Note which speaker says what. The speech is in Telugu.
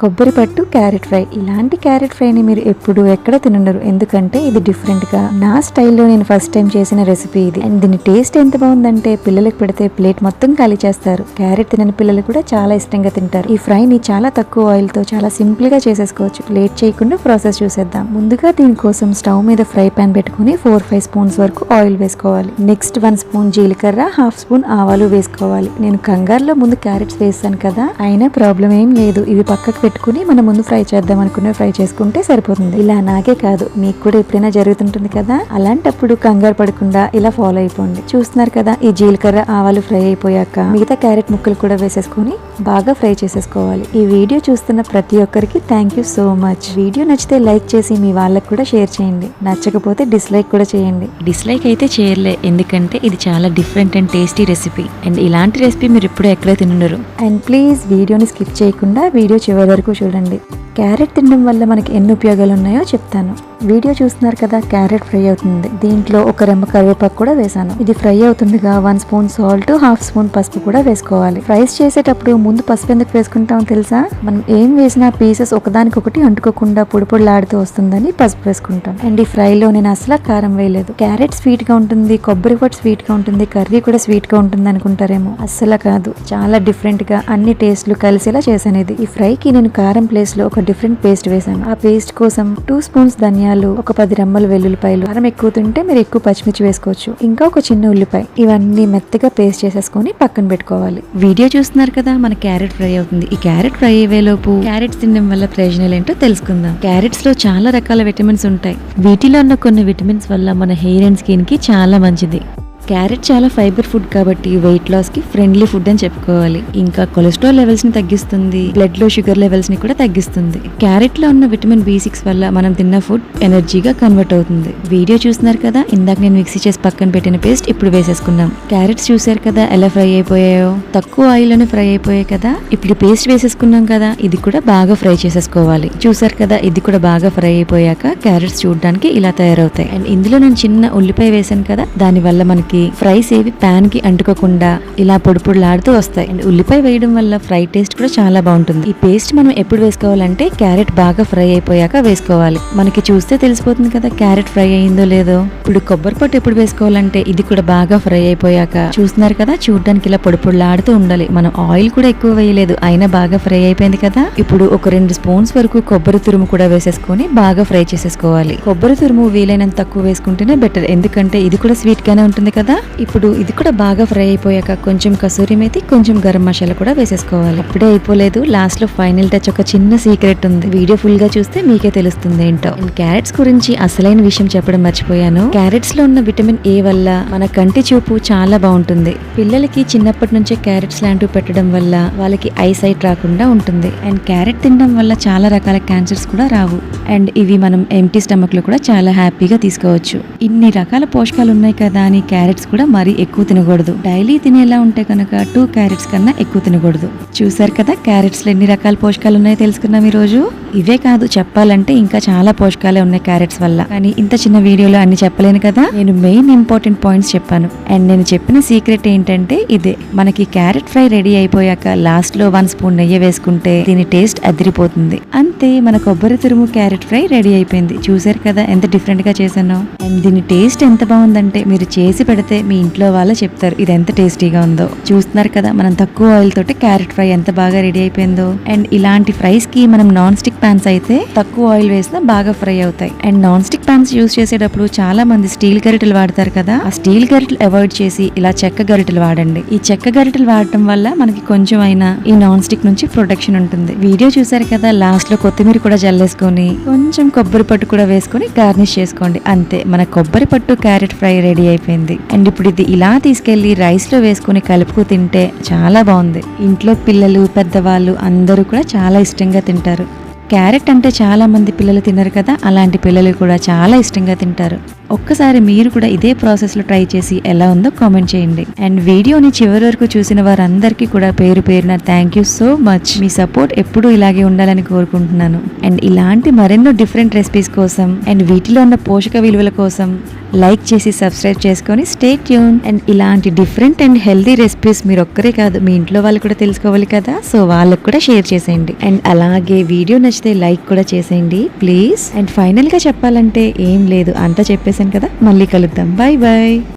Speaker 1: కొబ్బరి పట్టు క్యారెట్ ఫ్రై. ఇలాంటి క్యారెట్ ఫ్రైని మీరు ఎప్పుడు ఎక్కడ తినుండరు ఎందుకంటే ఇది డిఫరెంట్గా. నా స్టైల్లో నేను ఫస్ట్ టైం చేసిన రెసిపీ ఇది. అండ్ దీని టేస్ట్ ఎంత బాగుందంటే పిల్లలకు పెడితే ప్లేట్ మొత్తం ఖాళీ చేస్తారు. క్యారెట్ తినని పిల్లలు కూడా చాలా ఇష్టంగా తింటారు. ఈ ఫ్రైని చాలా తక్కువ ఆయిల్తో చాలా సింపుల్గా చేసేసుకోవచ్చు. లేట్ చేయకుండా ప్రాసెస్ చూసేద్దాం. ముందుగా దీనికోసం స్టవ్ మీద ఫ్రై పాన్ పెట్టుకుని ఫోర్ ఫైవ్ స్పూన్స్ వరకు ఆయిల్ వేసుకోవాలి. నెక్స్ట్ వన్ స్పూన్ జీలకర్ర హాఫ్ స్పూన్ ఆవాలు వేసుకోవాలి. నేను కంగారులో ముందు క్యారెట్స్ వేసాను కదా అయినా ప్రాబ్లం ఏం లేదు. ఇవి పక్కకు పెట్టుకుని మనం ముందు ఫ్రై చేద్దాం అనుకునే ఫ్రై చేసుకుంటే సరిపోతుంది. ఇలా నాకే కాదు మీకు కూడా ఎప్పుడైనా జరుగుతుంటుంది కదా? అలాంటప్పుడు కంగారు పడకుండా ఇలా ఫాలో అయిపోండి. చూస్తున్నారు కదా ఈ జీలకర్ర ఆవాలు ఫ్రై అయిపోయాక మిగతా క్యారెట్ ముక్కలు కూడా వేసేసుకొని బాగా ఫ్రై చేసేసుకోవాలి. ఈ వీడియో చూస్తున్న ప్రతి ఒక్కరికి thank you so much video నచ్చితే లైక్ చేసి మీ వాళ్ళకి కూడా షేర్ చేయండి. నచ్చకపోతే డిస్లైక్ కూడా చేయండి.
Speaker 2: డిస్లైక్ అయితే చేయలే ఎందుకంటే ఇది చాలా different and tasty recipe and ఇలాంటి రెసిపీ మీరు ఎప్పుడు ఎక్కడ తినుండరు.
Speaker 1: అండ్ ప్లీజ్ వీడియోని స్కిప్ చేయకుండా వీడియో చివరి వరకు చూడండి. క్యారెట్ తినడం వల్ల మనకి ఎన్ని ఉపయోగాలు ఉన్నాయో చెప్తాను. వీడియో చూస్తున్నారు కదా క్యారెట్ ఫ్రై అవుతుంది. దీంట్లో ఒక రెమ్మ కరివేపాకు కూడా వేసాను. ఇది fry అవుతుందిగా one spoon salt half spoon పసుపు కూడా వేసుకోవాలి. ఫ్రైస్ చేసేటప్పుడు ముందు పసుపు ఎందుకు వేసుకుంటాం తెలుసా? మనం ఏం వేసినా పీసెస్ ఒకదానికొకటి అంటుకోకుండా పొడి పొడిలాడుతూ వస్తుందని పసుపు వేసుకుంటాం. అండ్ ఈ ఫ్రైలో నేను అసలు కారం వేయలేదు. క్యారెట్ స్వీట్గా ఉంటుంది కొబ్బరి కూడా స్వీట్గా ఉంటుంది కర్రీ కూడా స్వీట్గా ఉంటుంది అనుకుంటారేమో. అస్సలు కాదు. చాలా డిఫరెంట్గా అన్ని టేస్ట్లు కలిసేలా చేశాను ఇది. ఈ ఫ్రైకి నేను కారం ప్లేస్లో ఒక డిఫరెంట్ పేస్ట్ వేసాను ఆ పేస్ట్ కోసం టూ స్పూన్స్ ధనియాలు ఒక పది రెమ్మలు వెల్లుల్లిపాయలు. మనం ఎక్కువ తింటే మీరు ఎక్కువ పచ్చిమిర్చి వేసుకోవచ్చు. ఇంకా ఒక చిన్న ఉల్లిపాయ. ఇవన్నీ మెత్తగా పేస్ట్ చేసేసుకొని పక్కన పెట్టుకోవాలి.
Speaker 2: వీడియో చూస్తున్నారు కదా మన క్యారెట్ ఫ్రై అవుతుంది. ఈ క్యారెట్ ఫ్రై అయ్యేలోపు క్యారెట్స్ తినడం వల్ల ప్రయోజనాలు ఏంటో తెలుసుకుందాం. క్యారెట్స్లో చాలా రకాల విటమిన్స్ ఉంటాయి. వీటిలో ఉన్న కొన్ని విటమిన్స్ వల్ల మన హెయిర్ అండ్ స్కిన్కి చాలా మంచిది. క్యారెట్ చాలా ఫైబర్ ఫుడ్ కాబట్టి వెయిట్ లాస్కి ఫ్రెండ్లీ ఫుడ్ అని చెప్పుకోవాలి. ఇంకా కొలెస్ట్రాల్ లెవెల్స్ని తగ్గిస్తుంది. బ్లడ్లో షుగర్ లెవెల్స్ని కూడా తగ్గిస్తుంది. క్యారెట్లో ఉన్న విటమిన్ బి సిక్స్ వల్ల మనం తిన్న ఫుడ్ ఎనర్జీగా కన్వర్ట్ అవుతుంది. వీడియో చూస్తున్నారు కదా? ఇందాక నేను మిక్సీ చేసి పక్కన పెట్టిన పేస్ట్ ఇప్పుడు వేసేసుకుందాం. క్యారెట్స్ చూసారు కదా? ఎలా ఫ్రై అయిపోయాయో? తక్కువ ఆయిల్లోనే ఫ్రై అయిపోయాయి కదా? ఇప్పుడు పేస్ట్ వేసేసుకున్నాం కదా? ఇది కూడా బాగా ఫ్రై చేసేసుకోవాలి. చూసారు కదా? ఇది కూడా బాగా ఫ్రై అయిపోయాక క్యారెట్స్ చూడడానికి ఇలా తయారవుతాయి. అండ్ ఇందులో నేను చిన్న ఉల్లిపాయ వేసాను కదా? దాని వల్ల మనకి ఫ్రైస్ ఏవి పాన్కి అంటుకోకుండా ఇలా పొడి పొడిలాడుతూ వస్తాయి. అండ్ ఉల్లిపాయ వేయడం వల్ల ఫ్రై టేస్ట్ కూడా చాలా బాగుంటుంది. ఈ పేస్ట్ మనం ఎప్పుడు వేసుకోవాలంటే క్యారెట్ బాగా ఫ్రై అయిపోయాక వేసుకోవాలి. మనకి చూస్తే తెలిసిపోతుంది కదా క్యారెట్ ఫ్రై అయిందో లేదో. ఇప్పుడు కొబ్బరి పొట్టు ఎప్పుడు వేసుకోవాలంటే ఇది కూడా బాగా ఫ్రై అయిపోయాక. చూస్తున్నారు కదా చూడడానికి ఇలా పొడి పొడిలాడుతూ ఉండాలి. మనం ఆయిల్ కూడా ఎక్కువ వేయలేదు. అయినా బాగా ఫ్రై అయిపోయింది కదా. ఇప్పుడు ఒక రెండు స్పూన్స్ వరకు కొబ్బరి తురుము కూడా వేసేసుకొని బాగా ఫ్రై చేసేసుకోవాలి. కొబ్బరి తురుము వీలైనంత తక్కువ వేసుకుంటేనే బెటర్. ఎందుకంటే ఇది కూడా స్వీట్ గానే ఉంటుంది కదా. ఇప్పుడు ఇది కూడా బాగా ఫ్రై అయిపోయాక కొంచెం కసూరి మేతి కొంచెం గరం మసాలా కూడా వేసేసుకోవాలి. అప్పుడే అయిపోలేదు. లాస్ట్లో ఫైనల్ టచ్ ఒక చిన్న సీక్రెట్ ఉంది. వీడియో ఫుల్గా చూస్తే మీకే తెలుస్తుంది ఏంటో. క్యారెట్స్ గురించి అసలైన విషయం చెప్పడం మర్చిపోయాను. క్యారెట్స్లో ఉన్న విటమిన్ ఏ వల్ల మన కంటి చూపు చాలా బాగుంటుంది. పిల్లలకి చిన్నప్పటి నుంచే క్యారెట్స్ లాంటివి పెట్టడం వల్ల వాళ్ళకి ఐ సైట్ రాకుండా ఉంటుంది. అండ్ క్యారెట్ తినడం వల్ల చాలా రకాల క్యాన్సర్స్ కూడా రావు. అండ్ ఇవి మనం ఎంటీ స్టమక్లో కూడా చాలా హ్యాపీగా తీసుకోవచ్చు. ఇన్ని రకాల పోషకాలు ఉన్నాయి కదా అని క్యారెట్ క్యారెట్స్ కూడా మరీ ఎక్కువ తినకూడదు. డైలీ తినేలా ఉంటే కనుక టూ క్యారెట్స్ కన్నా ఎక్కువ తినకూడదు. చూసారు కదా క్యారెట్స్లో ఎన్ని రకాల పోషకాలు ఉన్నాయో తెలుసుకున్నాం ఈ రోజు ఇవే కాదు చెప్పాలంటే ఇంకా చాలా పోషకాలే ఉన్నాయి క్యారెట్స్ వల్ల. కానీ ఇంత చిన్న వీడియోలో అన్ని చెప్పలేను కదా? నేను మెయిన్ ఇంపార్టెంట్ పాయింట్స్ చెప్పాను. అండ్ నేను చెప్పిన సీక్రెట్ ఏంటంటే ఇదే. మనకి క్యారెట్ ఫ్రై రెడీ అయిపోయాక లాస్ట్లో వన్ స్పూన్ నెయ్యి వేసుకుంటే దీని టేస్ట్ అదిరిపోతుంది. అంతే మన కొబ్బరి తురుము క్యారెట్ ఫ్రై రెడీ అయిపోయింది. చూసారు కదా ఎంత డిఫరెంట్గా చేశానో? అండ్ దీని టేస్ట్ ఎంత బాగుందంటే మీరు చేసి పెడితే మీ ఇంట్లో వాళ్ళు చెప్తారు ఇది ఎంత టేస్టీగా ఉందో. చూస్తున్నారు కదా మనం తక్కువ ఆయిల్ తోటి క్యారెట్ ఫ్రై ఎంత బాగా రెడీ అయిపోయిందో. అండ్ ఇలాంటి ఫ్రైస్కి మనం నాన్ స్టిక్ పాన్స్ అయితే తక్కువ ఆయిల్ వేసినా బాగా ఫ్రై అవుతాయి. And non stick pans use చేసేటప్పుడు చాలా మంది స్టీల్ గరిటెలు వాడతారు కదా ఆ స్టీల్ గరిటెలు అవాయిడ్ చేసి ఇలా చెక్క గరిటెలు వాడండి. ఈ చెక్క గరిటెలు వాడటం వల్ల మనకి కొంచెం అయినా ఈ నాన్ స్టిక్ నుంచి ప్రొటెక్షన్ ఉంటుంది. వీడియో చూసారు కదా లాస్ట్లో కొత్తిమీర కూడా జల్లేసుకొని కొంచెం కొబ్బరి పట్టు కూడా వేసుకొని గార్నిష్ చేసుకోండి. అంతే మన కొబ్బరి పట్టు క్యారెట్ ఫ్రై రెడీ అయిపోయింది. అండ్ ఇప్పుడు ఇది ఇలా తీసుకెళ్ళి రైస్లో వేసుకొని కలుపుకు తింటే చాలా బాగుంది. ఇంట్లో పిల్లలు పెద్దవాళ్ళు అందరూ కూడా చాలా ఇష్టంగా తింటారు. క్యారెట్ అంటే చాలా మంది పిల్లలు తినరు కదా అలాంటి పిల్లలు కూడా చాలా ఇష్టంగా తింటారు. ఒక్కసారి మీరు కూడా ఇదే ప్రాసెస్లో ట్రై చేసి ఎలా ఉందో కామెంట్ చేయండి. అండ్ వీడియోని చివరి వరకు చూసిన వారందరికీ కూడా పేరు పేరున థ్యాంక్ యూ సో మచ్. మీ సపోర్ట్ ఎప్పుడూ ఇలాగే ఉండాలని కోరుకుంటున్నాను. అండ్ ఇలాంటి మరెన్నో డిఫరెంట్ రెసిపీస్ కోసం అండ్ వీటిలో ఉన్న పోషక విలువల కోసం లైక్ చేసి సబ్స్క్రైబ్ చేసుకొని స్టే ట్యూన్. అండ్ ఇలాంటి డిఫరెంట్ అండ్ హెల్దీ రెసిపీస్ మీరు ఒక్కరే కాదు మీ ఇంట్లో వాళ్ళు కూడా తెలుసుకోవాలి కదా సో వాళ్ళకు కూడా షేర్ చేసేయండి. అండ్ అలాగే వీడియో నచ్చితే లైక్ కూడా చేసేయండి ప్లీజ్. అండ్ ఫైనల్గా చెప్పాలంటే ఏం లేదు అంతా చెప్పేశాను కదా. మళ్ళీ కలుద్దాం. Bye bye